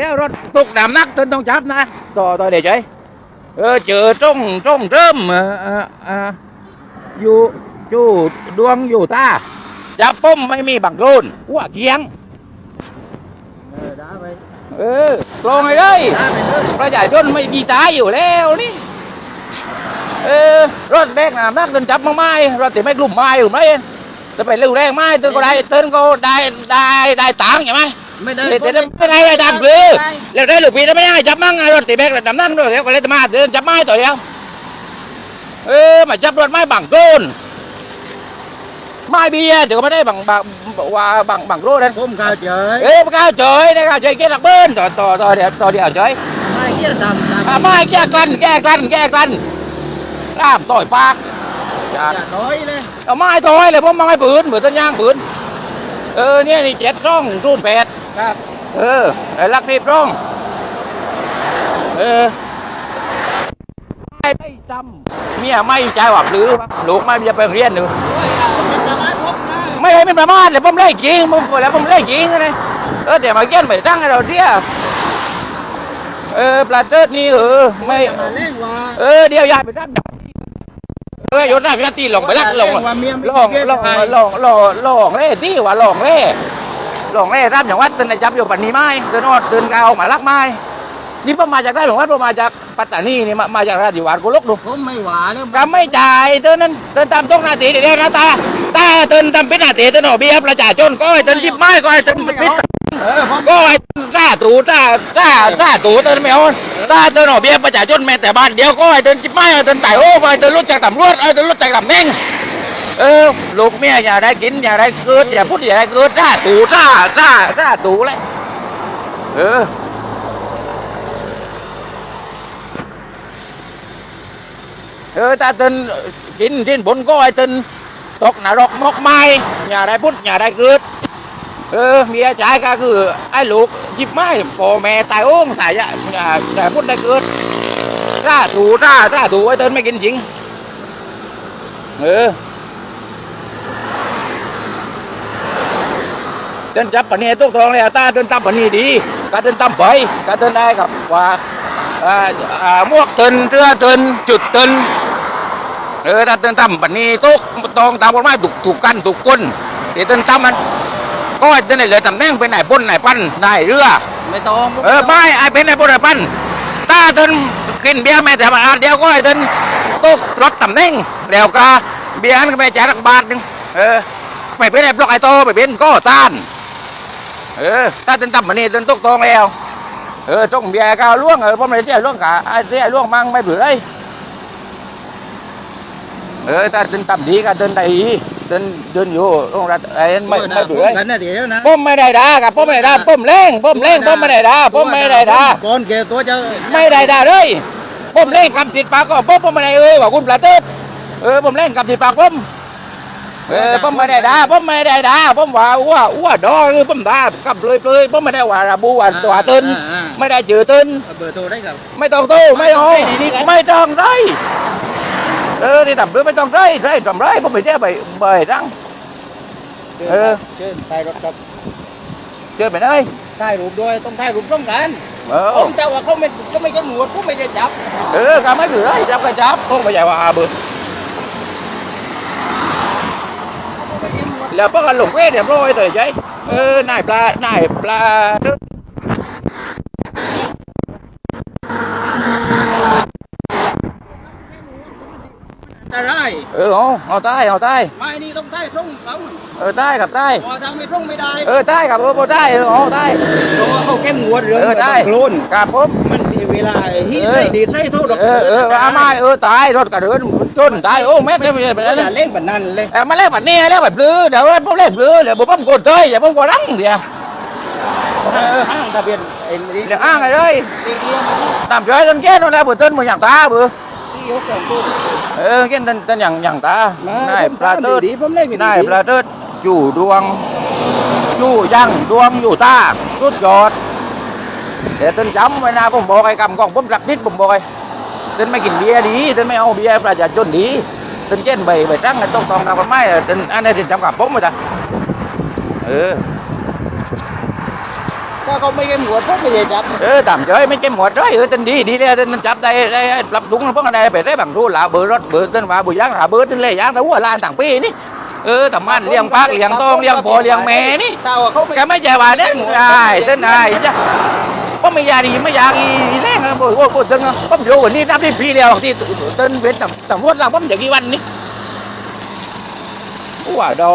แล้วรถตกนำนักจนต้องจับนะต่อต่อเดี๋ยวใจเออเจอจ้องจ้องเริ่มอยู่จู่ดวงอยู่ตาจับปุ้มไม่มีบังโกนหัวเกียง เออได้ไปเออลงเลยเลยได้ไปเลย ประชาชนไม่มีตายอยู่แล้วนี่ เออ รถแบกน้ำนักจนจับมาไม้รถติดไม่กลุ่มไม้กลุ่มไรจะไปเร็วแรงไม้เตือนก็ได้เตือนก็ได้ได้ได้ตังค์ใช่ไหม ไม่ได้เดี๋ยวจะไม่ได้ได้ตังค์หรือแล้วได้หรือปีนั้นไม่ได้จับมั่งไงรถติดแบกน้ำหนักด้วยเดี๋ยวก็เลยมาเดินจับไม้ต่อเดียวเออมาจับรถไม้บังโกนไม้เบียร์เดี๋ยวก็ไม่ได้บังบังว่าบังบังโกนนั่นผมเข้าใจเอ้ยมันก้าวเฉยนะก้าวเฉยเกลักเบิ้ลต่อต่อต่อเดี๋ยวต่อเดี๋ยวเฉยไม่เกี่ยวทำอะทำไม่แก้กลันแก้กลันแก้กลันล่ามต่อยปากจัดอย่าน้อยเลยเอาไม้ต่อยเลยผมมาไม้ปืนเหมือนต้นยางปืนเออเนี่ยนี่เจ็ดร่องรุ่นแปด ครับ เออ ไอ้ลักรีบร่องเออ ไม่ไม่จำเมียไม่ใจหวับหรือวะลูกไม่จะไปเรียนหนึ่งเป็นประมาณพบนะไม่ให้เป็นประมาทเลยผมเล่นจริงผมแล้วผมเล่นจริงนะเออแต่มาเกี้ยนไม่ตั้งให้เราเที่ยเออปลาเติร์ดนี่เออไม่มาเล่นว่าเออเดี๋ยวยายไปตั้งเออโยนหน้าพี่ตีหลงไปลักหลงว่าเมียไม่หลงเกี่ยวหลงไปหลงหลงหลงเล่ที่ว่าหลงเล่ หลงเล่รับอย่างวัดเดินจับอยู่ปันนี้ไม้เดินอดเดินกาวมาลักไม้นี่ผมมาจากได้หลวงวัดผมมาจากปัตตานีนี่มามาจากราชวาสกุลกดูผมไม่หวาเลยกำไม่จ่ายเตือนนั้นเตือนตามต้องนาทีเดียวนะตาตาเตือนตามเป็นนาทีเตือนหนอเบี้ยประชาชนก็ให้เตือนจิบไม้ก็ให้เตือนปิดเออผมก็ให้ตาตูตาตาตาตูเตือนไม่เอาตาเตือนหนอเบี้ยประชาชนแม้แต่บ้านเดียวก็ให้เตือนจิบไม้ให้เตือนไต่โอ้ให้เตือนรู้จักตำรวจให้เตือนรู้จักตำแหน่ง เออลูกเมียอย่าได้กินอย่าได้เกิดอย่าพูดอย่าได้เกิดตาตูตาตาตาตูเลยเออเออตาตินกินทิ้นบนก็ไอ้ตินตกนรกมกไม้อย่าได้พุทธอย่าได้เกิดเออเมียจ่ายก็คือไอ้ลูกหยิบไม้พ่อแม่ตายโอ้งตายอย่าอย่าได้พุทธได้เกิดถ้าถูถ้าถ้าถูไอ้ตินไม่กินจริงเออเติ นจับปะเนียตุกทองเลยตาเตินตำปะนีดีกาเตินตำไปกาเตินได้กับว่าอ่าอ่าหมวกเตินเรือเตินจุดเตินเออถ้าเตินทำปันนี้ตุกตองตามกฎหมายถูกถูกกันถูกคนเดี๋ยวเตินทำมันก็ให้เตินได้เหลือตำแหน่งเป็นนายบนนายปั้นนายเรือไม่ต้องเออไม่ไอเป็นนายบนนายปั้นถ้าเตินกินเบียร์แม้แต่บาทเดียวก็ให้เตินตุกรถตำแหน่งแล้วก็เบียร์นั้นก็ไม่ได้จ่ายสักบาทหนึงเออไม่เป็นนายบล็อกไอโตไม่เป็นก็ต้าน เออถ้าเตินทำปันนี้เตินตุกตองแล้วเออต้องเบียร์กาวล่วงเออผมเลยเสียล่วงกะไอ้เสียล่วงมั่งไม่เบื่อเลยเออถ้าเดินต่ำดีก็เดินได้ดีเดินเดินอยู่ตรงรัฐไอ้นั่นไม่ไม่เบื่อกันนะเดี๋ยวนะผมไม่ได้ด่ากับผมไม่ได้ด่าผมเล่งผมเล่งผมไม่ได้ด่าผมไม่ได้ด่าก่อนแกตัวจะไม่ได้ด่าเลยผมเล่งคำติดปากก็ผมผมไม่ได้เอ้ยว่าคุณประเทิดเออผมเล่งคำติดปากผม เออผมไม่ได้ด่าผมไม่ได้ด่าผมว่าอ้วอ้วดอคือผมด่ากับเลยเลยผมไม่ได้ว่าระบุว่าตัวตึนไม่ได้เจอตึนเบอร์โทรได้ครับไม่ต้องตู้ไม่เอาไม่ดีนี่ไงไม่ต้องไรเออที่ทำด้วยไม่ต้องไรไรทำไรผมไปเที่ยวไปไปรังเออเชิญถ่ายรถครับเจอไปไหนถ่ายรูปด้วยต้องถ่ายรูปร่วมกันเออผมแต่ว่าเขาไม่เขาไม่จะหมวดผมไม่จะจับ เออก็ไม่เป็นไรจับก็จับคงไม่ใช่ว่าอาเบือ แล้วพวกกันหลงเว้ยเดี๋ยวโรยตัวใจเออนายปลานายปลาแต่ไรเออเอาเอาใต้เอาใต้ไม่นี่ต้องถ่ายตรงเขาเออใต้กับใต้พอทำไม่ตรงไม่ได้ เออใต้กับเออบ่ใต้เออเอาใต้เพราะว่าเขาแก้มหมวดเรื่องเออได้โคลนกับผมมันมี เวลาฮีดเออได้ดีดใส่เท่าดอกเออเอออามาเออตายรถกระเดินจนตายโอ้แม่ไม่เป็นไรอย่าเล่นแบบนั้นเลยเออมาเล่นแบบนี้เล่นแบบลื้อเดี๋ยวผมเล่นลื้อเดี๋ยวผมกดเตยเดี๋ยวผมกดรังเดี๋ยวห้างทะเบียนไอ้นี่เดี๋ยวอ้างไงเลยตีเลียนตามช่วยต้นแก่นนแหละเบื่อต้นมืออย่างตาเบื่อที่ยกสองตัวเออแก่นต้นต้นอย่างอย่างตามานายปลาเติดดีผมเล่นอยู่ดีนายปลาเติดจู่ดวงจู่ยังดวงอยู่ตาสุดยอด เดี๋ยวต้นจำไว้นะผมบอกไอ้กำกองผมรักนิดผมบอกไอ้ต้นไม่กินเบียร์ดีต้นไม่เอาเบียร์ประชาชนดีต้นแก่นใบใบตั้งไอ้ต้องตองกับไม้ต้นอันนี้ต้นจำกับผมมาจ้ะเออแต่ถ้าเขาไม่เก็บหมวดพวกไม่ใช่จับเออตามเฉยไม่เก็บหมดเลยเออตันดีดีเลยตันจับได้ได้ได้ปรับปรุงพวกอะไรไปได้บางรูหลาเบอร์รถเบอร์ต้นมาบุยยางหลาเบอร์ต้นเลยยางตะวัวลานต่างปีนี่เออแต่มันเลี้ยงปากเลี้ยงตองเลี้ยงพ่อเลี้ยงแม่นี่เจ้าเขาไม่แกไม่ใจว่าเนี่ยไอ้เต้นไอ้จ้ะก็ ไม่อยากดีไม่อยากอีแรงอะโอ้ยโอ้ยโอ้ยตึงอะผมอยู่วันนี้นับที่ปีเดียวที่เต้นเว้นต่ำต่ำรถเราผมอย่างกี่วันนี่ว่าดอ